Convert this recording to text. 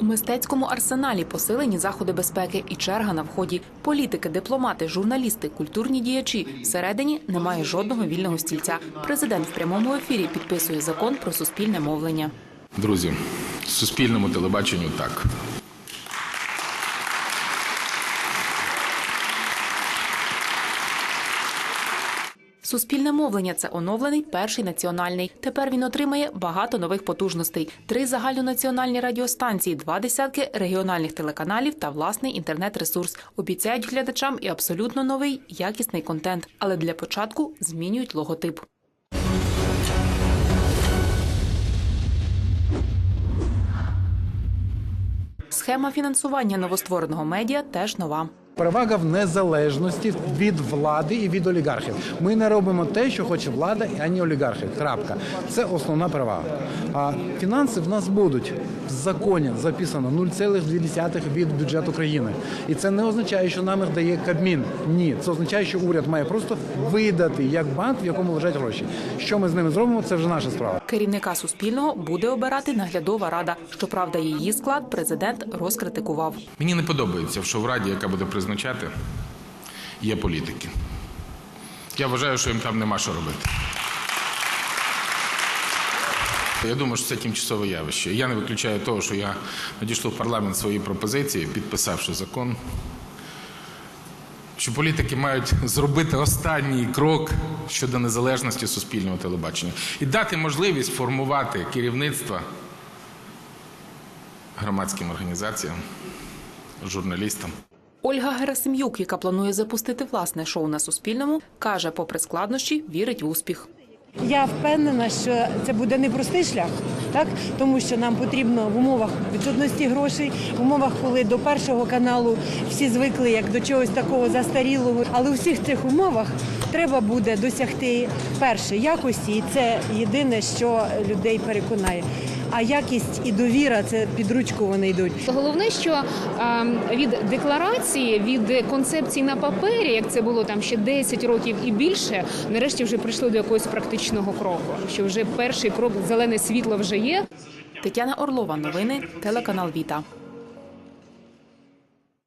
У мистецькому арсеналі посилені заходи безпеки і черга на вході. Політики, дипломати, журналісти, культурні діячі. Всередині немає жодного вільного стільця. Президент в прямому ефірі підписує закон про суспільне мовлення. Друзі, суспільному телебаченню так. Суспільне мовлення це оновлений перший національний. Тепер він отримає багато нових потужностей: три загальнонаціональні радіостанції, два десятки регіональних телеканалів та власний інтернет-ресурс. Обіцяють глядачам і абсолютно новий якісний контент. Але для початку змінюють логотип. Схема фінансування новоствореного медіа теж нова. Перевага в незалежності від влади і від олігархів. Ми не робимо те, що хоче влада, а не олігархи. Крапка. Це основна перевага. А фінанси в нас будуть в законі записано 0,2 від бюджету країни. І це не означає, що нам їх дає Кабмін. Ні, це означає, що уряд має просто видати як банк, в якому лежать гроші. Що ми з ними зробимо, це вже наша справа. Керівника Суспільного буде обирати наглядова рада. Щоправда, її склад президент розкритикував. Мені не подобається, що в раді, яка буде призначати, є політики. Я вважаю, що їм там нема що робити. Я думаю, що це тимчасове явище. Я не виключаю того, що я надійшов в парламент свої пропозиції, підписавши закон, що політики мають зробити останній крок щодо незалежності суспільного телебачення і дати можливість формувати керівництво громадським організаціям, журналістам. Ольга Герасим'юк, яка планує запустити власне шоу на Суспільному, каже, попри складнощі, вірить в успіх. Я впевнена, що це буде непростий шлях, так тому що нам потрібно в умовах відсутності грошей, в умовах, коли до першого каналу всі звикли як до чогось такого застарілого. Але у всіх цих умовах треба буде досягти перше якості, і це єдине, що людей переконає. А якість і довіра це під ручку вони йдуть. Головне, що е, від декларації, від концепції на папері, як це було там ще 10 років і більше, нарешті вже прийшли до якогось практичного кроку. Що вже перший крок зелене світло вже є. Тетяна Орлова, новини, телеканал Віта.